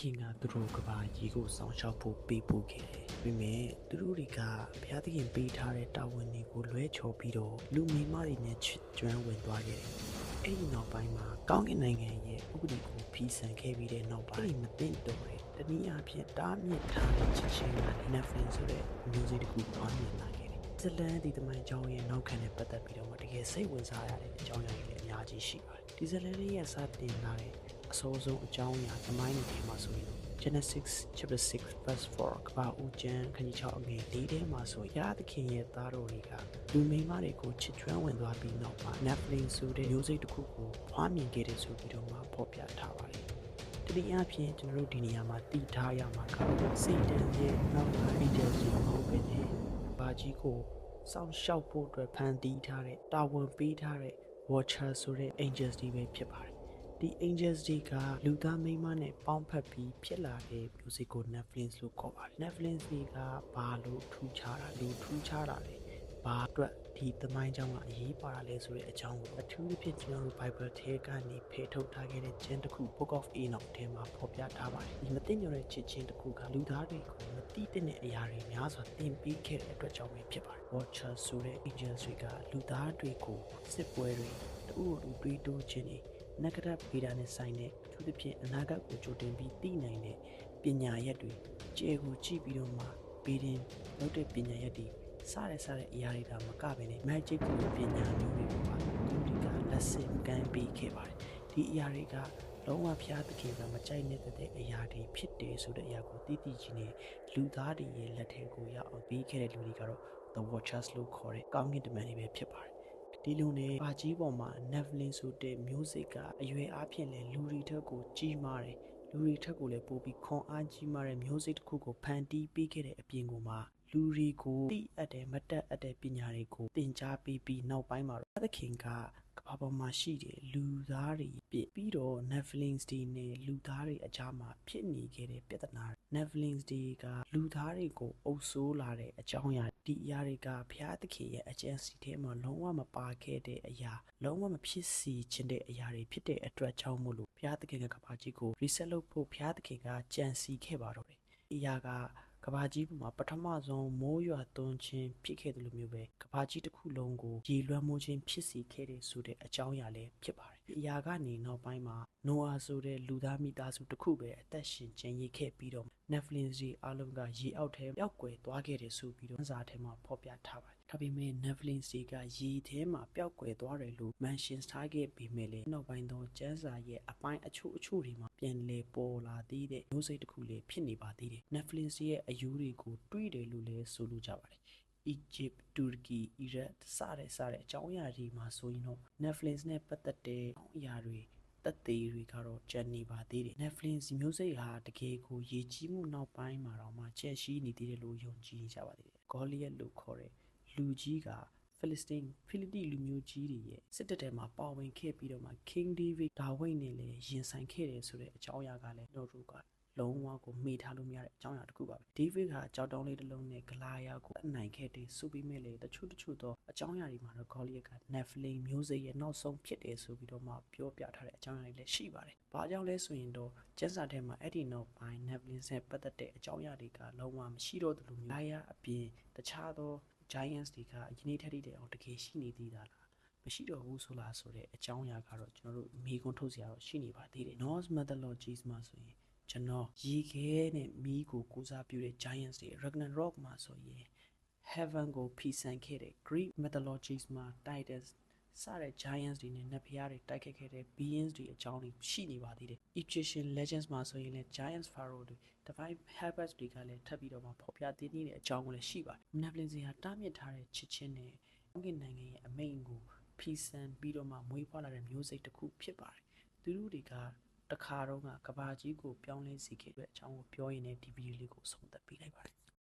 ခင်ကသူတို့ကဘာကြီးကိုစောင့်ရှောက်ဖို့ပေးပို့ခဲ့တယ်။ဒါပေမဲ့သူတို့တွေကဘုရားသခင်ပေးထားတဲ့တာဝန်တွေကိုလွဲချော်ပြီးတော့လူမိန်းမတွေနဲ့ချစ်ကျွမ်းဝင်သွားခဲ့တယ်။အဲ့ဒီနောက်ပိုင်းမှာကောင်းကင်နိုင်ငံရဲ့ဥပဒေကိုဖီဆန်ခဲ့ပြီးတဲ့နောက်ပိုင်းအဲ့ဒီမသိတော့တဲ့တနည်းအားဖြင့်တားမြစ်ထားတဲ့ချစ်ချင်းက Netflix ဆိုတဲ့ music တစ်ခုပွားမြင်လာခဲ့တယ်။ဇလန်ဒီတမိုင်းကြောင်းရဲ့နောက်ခံနဲ့ပတ်သက်ပြီးတော့မှတကယ်စိတ်ဝင်စားရတဲ့အကြောင်းအရာတွေလည်းအများကြီးရှိပါတယ်။ဒီဇလန်လေးရဲ့စတင်လာတဲ့ အဆိုးဆုံးအကြောင်းအရာသမိုင်းတွေထဲမှာဆိုရင် Genesis chapter 6 verse 4ကဘာဦးကျမ်းခန်းကြီး6အငယ်၄ထဲမှာဆိုရသခင်ရဲ့သားတော်တွေကလူမိန်းမတွေကိုချစ်ကျွမ်းဝင်သွားပြီးနောက်မှာ Netflix ဆိုတဲ့ music တစ်ခုကိုဖွားမြင်ခဲ့တဲ့ဆိုပြီးတော့မှဖော်ပြထားပါတယ်။တတိယအဖြစ်ကျွန်တော်တို့ဒီနေရာမှာတည်ထားရမှာကစိတ်တန်ရဲ့နောက်မှာ agency မဟုတ်ဘဲနဲ့ဘာကြီးကိုစောင့်ရှောက်ဖို့အတွက်ဖန်တီးထားတဲ့တာဝန်ပေးထားတဲ့ watcher ဆိုတဲ့ angels တွေပဲဖြစ်ပါတယ်။ ဒီ angels တွေကလူသားမိန်းမနဲ့ပေါင်းဖက်ပြီးဖြစ်လာတဲ့ music ကို Netflix လို့ခေါ်ပါတယ်။ Netflix တွေကဘာလို့ထူးခြားတာလူထူးခြားတာလဲ။ဘာအတွက်ဒီသမိုင်းကြောင်းကအရေးပါတာလဲဆိုတဲ့အကြောင်းကိုအထူးသဖြင့်ကျွန်တော်တို့ Bible ထဲကနေဖေထုတ်ထားခဲ့တဲ့ကျမ်းတစ်ခု Book of Enoch ထဲမှာဖော်ပြထားပါတယ်။ဒီမသိညွတ်တဲ့ချစ်ချင်းတစ်ခုကလူသားတွေကိုမသိတဲ့အရာတွေများစွာသင်ပေးခဲ့တဲ့အတွက်ကြောင့်ပဲဖြစ်ပါတယ်။ Watcher ဆိုတဲ့ angels တွေကလူသားတွေကိုစစ်ပွဲတွေတူတူတွေးတိုးခြင်းတွေ နဂရဗေဒနဲ့ဆိုင်တဲ့သူသဖြင့်အနာဂတ်ကိုကြိုတင်ပြီးသိနိုင်တဲ့ပညာရက်တွေကျေကိုကြည့်ပြီးတော့မှဗေဒင်လုပ်တဲ့ပညာရက်တွေစရစတဲ့အရာတွေကမကပဲနဲ့ magic ကိုပညာမျိုးတွေကိုပါသူတို့ကလက်ဆင့်ကမ်းပေးခဲ့ပါတယ်ဒီအရာတွေကလုံးဝဖျားသခင်ကမကြိုက်နေတဲ့အရာတွေဖြစ်တယ်ဆိုတဲ့အရာကိုသိသိချင်းနဲ့လူသားတွေရဲ့လက်ထဲကိုရောက်အောင်ပြီးခဲ့တဲ့လူတွေကတော့ the watchers လို့ခေါ်တဲ့ကောင်းကင်တမန်တွေပဲဖြစ်ပါတယ် ဒီလိုနဲ့ပါကြီးပေါ်မှာ Netflix ဆိုတဲ့ music ကအရွယ်အားဖြင့်လည်းလူတွေထက်ကိုကြီးမားတယ်လူတွေထက်ကိုလည်းပိုပြီးခွန်အားကြီးမားတဲ့ music တစ်ခုကိုဖန်တီးပေးခဲ့တဲ့အပြင်ကိုမှလူတွေကိုသိအပ်တယ်မတက်အပ်တဲ့ပညာတွေကိုသင်ကြားပေးပြီးနောက်ပိုင်းမှာတော့သခင်ကက ဘာပေါ်မှာရှိတဲ့လူသားတွေပြပြီးတော့ Netflix တွေနဲ့လူသားတွေအကြားမှာဖြစ်နေခဲ့တဲ့ပြဿနာ Netflix တွေကလူသားတွေကိုအုပ်ဆိုးလာတဲ့အကြောင်းအရာဒီအရာတွေကဘုရားသခင်ရဲ့အကြံစီထဲမှာလုံးဝမပါခဲ့တဲ့အရာလုံးဝမဖြစ်စီခြင်းတဲ့အရာတွေဖြစ်တဲ့အတွက်ကြောင့်မို့လို့ဘုရားသခင်ကကဘာကြီးကို reset လုပ်ဖို့ဘုရားသခင်ကကြံစီခဲ့ပါတော့တယ်။အရာက ကဘာကြီးပေါ်မှာပထမဆုံးမိုးရွာသွန်းခြင်းဖြစ်ခဲ့တယ်လို့မျိုးပဲကဘာကြီးတစ်ခုလုံးကိုရေလွှမ်းမိုးခြင်းဖြစ်စီခဲ့တဲ့ဆိုတဲ့အကြောင်းအရာလည်းဖြစ်ပါတယ်ဒီ အရာကနေနောက်ပိုင်းမှာနိုအာဆိုတဲ့လူသားမိသားစုတစ်ခုပဲအသက်ရှင်ကျန်ရစ်ခဲ့ပြီးတော့ Netflix ကြီးအားလုံးကရေအောက်ထဲပျောက်ကွယ်သွားခဲ့တယ်ဆိုပြီးတော့စာထဲမှာဖော်ပြထားပါတယ်ဒါပေမဲ့ Netflix တွေကရေထဲမှာပျောက်ကွယ်သွားတယ်လို့ mention ထားခဲ့ပြီးမဲ့လေနောက်ပိုင်းတော့ကျန်းစာရဲ့အပိုင်းအချို့အချို့တွေမှာပြန်လည်ပေါ်လာသေးတဲ့မျိုးစိတ်တစ်ခုလေးဖြစ်နေပါသေးတယ် Netflix ရဲ့အယူတွေကိုတွေးတယ်လို့လည်းဆိုလိုကြပါတယ် Egypt, Turkey, Iraq စတဲ့စတဲ့အကြောင်းအရာတွေမှာဆိုရင်တော့ Netflix နဲ့ပတ်သက်တဲ့အကြောင်းအရာတွေတက်သေးတွေကတော့ကျန်နေပါသေးတယ် Netflix မျိုးစိတ်ဟာတကယ်ကိုရည်ကြီးမှုနောက်ပိုင်းမှာတော့မှချက်ရှိနေသေးတယ်လို့ယုံကြည်ကြပါသေးတယ် Goliath လို့ခေါ်တဲ့လူကြီးကဖိလစ်စတင်းဖိလိတိလူမျိုးကြီးတွေရဲ့စစ်တပ်ထဲမှာပါဝင်ခဲ့ပြီးတော့မှ King David ဒါဝိဒ်နဲ့လည်းရင်ဆိုင်ခဲ့တယ်ဆိုတဲ့အကြောင်းအရာကလည်းတို့တို့က လုံးဝကိုမေ့ထားလို့မရတဲ့အကြောင်းအရာတစ်ခုပါပဲဒေးဗစ်ကကြောက်တောင်းလေးတစ်လုံးနဲ့ဂလာယာကိုအနိုင်ခဲ့တယ်ဆိုပြီးမဲ့လေတချို့တချို့သောအကြောင်းအရာတွေမှာတော့ Goliath က Nephilim မျိုးစေ့ရဲ့နောက်ဆုံးဖြစ်တယ်ဆိုပြီးတော့မှပြောပြထားတဲ့အကြောင်းအရာတွေလည်းရှိပါတယ်။ဘာကြောင့်လဲဆိုရင်တော့ကျန်းစာထဲမှာအဲ့ဒီနောက်ပိုင်း Nephilim နဲ့ပတ်သက်တဲ့အကြောင်းအရာတွေကလုံးဝမရှိတော့သလိုမျိုးလာရအပြင်တခြားသော Giants တွေကယနေ့ထက်တည်းအောင်တကယ်ရှိနေသေးတာလားမရှိတော့ဘူးဆိုလားဆိုတဲ့အကြောင်းအရာကတော့ကျွန်တော်တို့မိကွန်းထုတ်စရာတော့ရှိနေပါသေးတယ် Norse mythologies မှာဆိုရင် ကျွန်တော်ရေခဲနဲ့မီးကိုကိုစားပြုတဲ့ Giants တွေ Ragnarok မှာဆိုရင် Heaven ကိုဖီဆန်ခဲ့တဲ့ Greek mythologies မှာ Titans စတဲ့ giants တွေနဲ့နတ်ဖျားတွေတိုက်ခတ်ခဲ့တဲ့ beings တွေအကြောင်းတွေရှိနေပါသေးတယ် Egyptian legends မှာဆိုရင်လည်း giants pharaoh တွေ divine helpers တွေကလည်းထပ်ပြီးတော့မှဖော်ပြသေးနေတဲ့အကြောင်းကိုလည်းရှိပါတယ် Netflix ဟာတားမြစ်ထားတဲ့ချစ်ချင်းနဲ့အင်္ဂလိပ်နိုင်ငံရဲ့အမိန့်ကိုဖီဆန်ပြီးတော့မှမွေးဖွားလာတဲ့မျိုးစိတ်တစ်ခုဖြစ်ပါတယ်သူတို့တွေက တခါတော့ကကဘာကြီးကိုပြောင်းလဲစေခဲ့တဲ့အကြောင်းကိုပြောရင်းနဲ့ဒီဗီဒီယိုလေးကိုဆုံးသက်ပေးလိုက်ပါတယ်